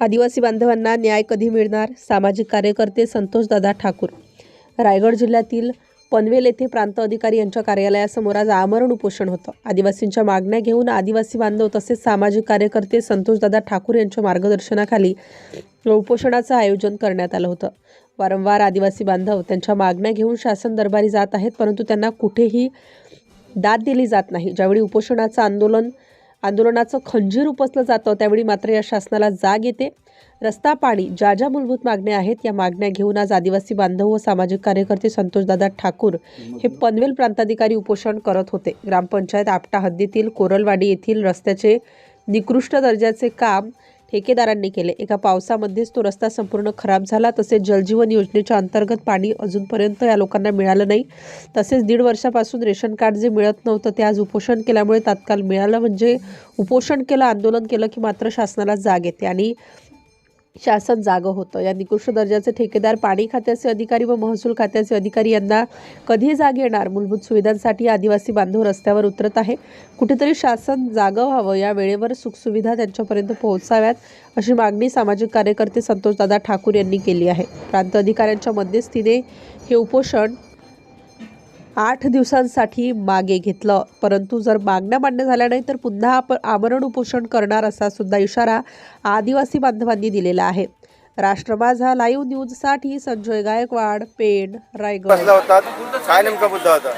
आदिवासी बांधवांना न्याय कधी मिळणार? सामाजिक कार्यकर्ते संतोषदादा ठाकूर. रायगड जिल्ह्यातील पनवेल येथे प्रांत अधिकारी यांच्या कार्यालयासमोर आज आमरण उपोषण होतं. आदिवासींच्या मागण्या घेऊन आदिवासी बांधव तसेच सामाजिक कार्यकर्ते संतोषदादा ठाकूर यांच्या मार्गदर्शनाखाली उपोषणाचं आयोजन करण्यात आलं होतं. वारंवार आदिवासी बांधव त्यांच्या मागण्या घेऊन शासन दरबारी जात आहेत परंतु त्यांना कुठेही दाद दिली जात नाही. ज्यावेळी उपोषणाचं आंदोलन आंदोलनाचं खंजीर उपसलं जातं त्यावेळी मात्र या शासनाला जाग येते. रस्ता पाणी ज्या ज्या मूलभूत मागण्या आहेत या मागण्या घेऊन आज आदिवासी बांधव व सामाजिक कार्यकर्ते संतोषदादा ठाकूर हे पनवेल प्रांताधिकारी उपोषण करत होते. ग्रामपंचायत आपटा हद्दीतील कोरलवाडी येथील रस्त्याचे निकृष्ट दर्जाचे काम ठेकेदारांनी केले. एका पावसामध्येच तो रस्ता संपूर्ण खराब झाला. तसेच जलजीवन योजनेच्या अंतर्गत पाणी अजूनपर्यंत या लोकांना मिळालं नाही. तसेच दीड वर्षापासून रेशन कार्ड जे मिळत नव्हतं ते आज उपोषण केल्यामुळे तात्काळ मिळालं. म्हणजे उपोषण केलं आंदोलन केलं की मात्र शासनाला जाग येते. आणि शासन जागं होतं. या निकृष्ट दर्जाचे ठेकेदार पाणी खात्याचे अधिकारी व महसूल खात्याचे अधिकारी यांना कधी जाग येणार? मूलभूत सुविधांसाठी आदिवासी बांधव रस्त्यावर उतरत आहे. कुठेतरी शासन जागं व्हावं या वेळेवर सुखसुविधा त्यांच्यापर्यंत पोहोचाव्यात अशी मागणी सामाजिक कार्यकर्ते संतोषदादा ठाकूर यांनी केली आहे. प्रांत अधिकाऱ्यांच्या मध्यस्थीने हे उपोषण आठ दिवसांसाठी मागे घेतलं. परंतु जर मागण्या मान्य झाल्या नाही तर पुन्हा आपण आमरण उपोषण करणार असा सुद्धा इशारा आदिवासी बांधवांनी दिलेला आहे. राष्ट्र माझा लाईव्ह न्यूजसाठी संजय गायकवाड पेण रायगड. बसला होता काय नेमका मुद्दा होता?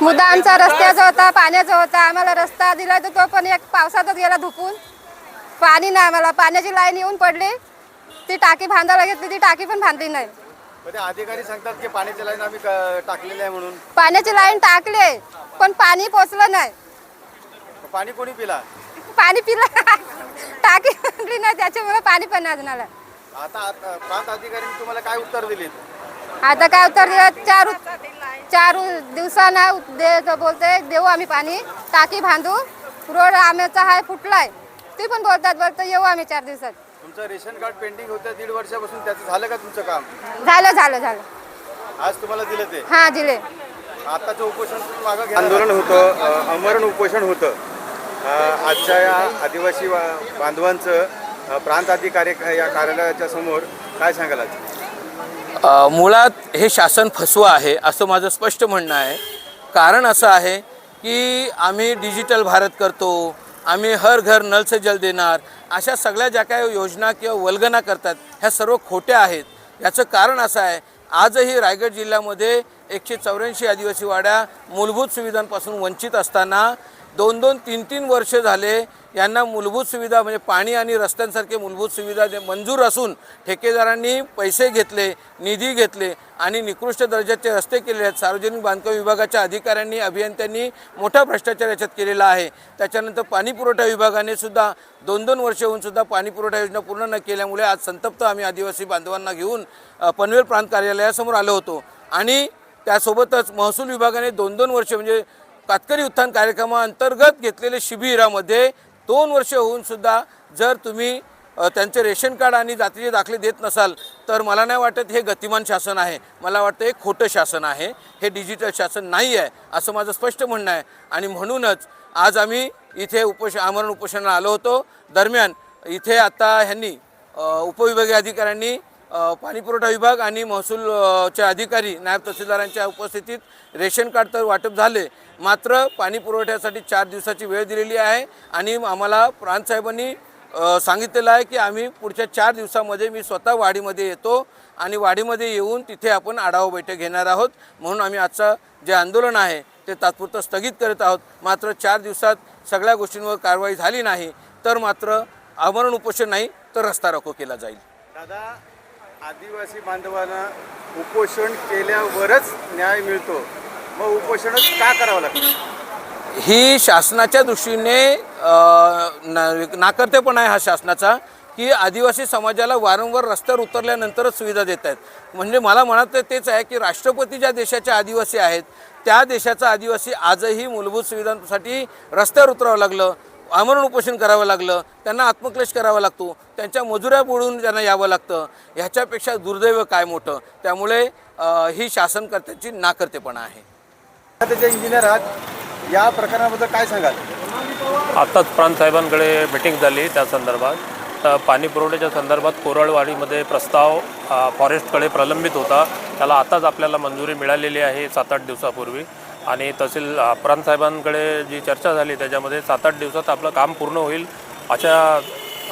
मुद्दा आमचा रस्त्याचा होता पाण्याचा होता. आम्हाला रस्ता दिला तर तो पण एक पावसातच गेला धुपून पाणी नाही आम्हाला. पाण्याची लाईन येऊन पडली. ती टाकी बांधायला घेतली ती टाकी पण बांधली नाही. ते अधिकारी सांगतात की पाण्याची लाईन आम्ही क- टाकलेली आहे म्हणून. पाण्याची लाईन टाकले पण पाणी पोचलं नाही. पाणी कोणी पिला? पाणी पिलं टाकी बांधली नाही त्याच्यामुळे पाणी पण अजून आलं आता आता प्रांत अधिकाऱ्यांनी तुम्हाला काय उत्तर दिले आता काय उत्तर दिलं? चार चार दिवसांना दे बोलते देऊ आम्ही पाणी. टाकी बांधू. रोड आम्याचा हाय फुटलाय. ते पण बोलतात बोलतं येऊ आम्ही चार दिवसात. तुमचं रेशन कार्ड पेंडिंग होतं दीड वर्षापासून त्याचं झालं का तुमचं काम? झालं झालं झालं. आज तुम्हाला दिलं ते? हा दिले. आताचं उपोषण तुम्ही मागं घ्या आंदोलन होतं अ, अमरण उपोषण होतं. अ, आजच्या या आदिवासी वा- बांधवांचं अ, प्रांत अधिकारी या कार्यालयाच्या समोर काय सांगाल आज? अ, मुळात हे शासन फसवं आहे असं माझं स्पष्ट म्हणणं आहे. कारण असं आहे की आम्ही डिजिटल भारत करतो आम्ही हर घर नल से जल देणार. अशा सगळ्या ज्या काही योजना किंवा वल्गना करतात ह्या सर्व खोट्या आहेत. याचं कारण असं आहे आजही रायगड जिल्ह्यामध्ये एकशे चौऱ्याऐंशी आदिवासी वाड्या मूलभूत सुविधांपासून वंचित असताना दोन दोन तीन तीन वर्ष झाले यांना मूलभूत सुविधा म्हणजे पाणी आणि रस्त्यांसारखे मूलभूत सुविधा जे मंजूर असून ठेकेदारांनी पैसे घेतले निधी घेतले आणि निकृष्ट दर्जाचे रस्ते केले आहेत. सार्वजनिक बांधकाम विभागाच्या अधिकाऱ्यांनी अभियंत्यांनी मोठा भ्रष्टाचार याच्यात केलेला आहे. त्याच्यानंतर पाणीपुरवठा विभागाने सुद्धा दोन दोन वर्ष होऊन सुद्धा पाणीपुरवठा योजना पूर्ण न केल्यामुळे आज संतप्त आम्ही आदिवासी बांधवांना घेऊन पनवेल प्रांत कार्यालयासमोर आलो होतो. आणि त्यासोबतच महसूल विभागाने दोन दोन वर्ष म्हणजे कातकरी उत्थान कार्यक्रमाअंतर्गत घेतलेले शिबिरामध्ये दोन वर्ष होऊन सुद्धा जर तुम्ही त्यांचे रेशन कार्ड आणि जातीचे दाखले देत नसाल तर मला नाही वाटत हे गतिमान शासन आहे. मला वाटतं हे खोटं शासन आहे. हे डिजिटल शासन नाही आहे असं माझं स्पष्ट म्हणणं आहे. आणि म्हणूनच आज आम्ही इथे उपोष आमरण उपोषणाला आलो होतो. दरम्यान इथे आता ह्यांनी उपविभागीय अधिकाऱ्यांनी पाणीपुरवठा विभाग आणि महसूलचे अधिकारी नायब तहसीलदारांच्या उपस्थितीत रेशन कार्ड तर वाटप झाले मात्र पाणी पुरवठ्यासाठी चार दिवसाची वेळ दिलेली आहे आणि आम्हाला प्रांतसाहेबांनी सांगितलेलं आहे की आम्ही पुढच्या चार दिवसामध्ये मी स्वतः वाडीमध्ये येतो आणि वाडीमध्ये येऊन तिथे आपण आढावा बैठक घेणार आहोत. म्हणून आम्ही आजचं जे आंदोलन आहे ते तात्पुरतं स्थगित करत आहोत. मात्र चार दिवसात सगळ्या गोष्टींवर कारवाई झाली नाही तर मात्र आमरण उपोषण नाही तर रस्ता रोको केला जाईल. दादा आदिवासी बांधवांना उपोषण केल्यावरच न्याय मिळतो. मग उपोषणच का करावं लागतं? ही शासनाच्या दृष्टीने अ, नाकर्तेपणा आहे हा शासनाचा की आदिवासी समाजाला वारंवार रस्त्यावर उतरल्यानंतरच सुविधा देत आहेत. म्हणजे मला म्हणत तेच आहे की राष्ट्रपती ज्या देशाचे आदिवासी आहेत त्या देशाचा आदिवासी आजही मूलभूत सुविधांसाठी रस्त्यावर उतरावं लागलं. आमरण उपोषण करावं लागलं त्यांना आत्मक्लेश करावा लागतो त्यांच्या मजुऱ्या बुडून त्यांना यावं लागतं ह्याच्यापेक्षा दुर्दैव काय मोठं? त्यामुळे ही शासनकर्त्याची नाकर्तेपणा आहे. त्याचे इंजिनियर आहात या प्रकरणाबद्दल काय सांगाल? आत्ताच प्रांत साहेबांकडे मिटिंग झाली त्या संदर्भात. तर पाणी पुरवठ्याच्या संदर्भात कोरळवाडीमध्ये प्रस्ताव फॉरेस्टकडे प्रलंबित होता. त्याला आताच आपल्याला मंजुरी मिळालेली आहे सात आठ दिवसापूर्वी. आणि तहसील प्रांत साहेबांकडे जी चर्चा झाली त्याच्यामध्ये सात आठ दिवसात आपलं काम पूर्ण होईल अशा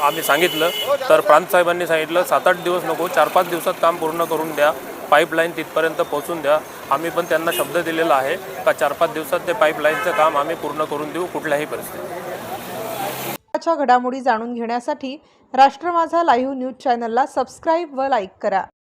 आम्ही सांगितलं. तर प्रांत साहेबांनी सांगितलं सात आठ दिवस नको चार पाच दिवसात काम पूर्ण करून द्या पाईपलाईन तिथपर्यंत पोहोचून द्या. आम्ही पण त्यांना शब्द दिलेला आहे का चार पाच दिवसात ते पाईपलाईनचं काम आम्ही पूर्ण करून देऊ कुठल्याही परिस्थितीत. घडामोडी जाणून घेण्यासाठी राष्ट्र माझा लाईव्ह न्यूज चॅनलला सबस्क्राईब व लाईक करा.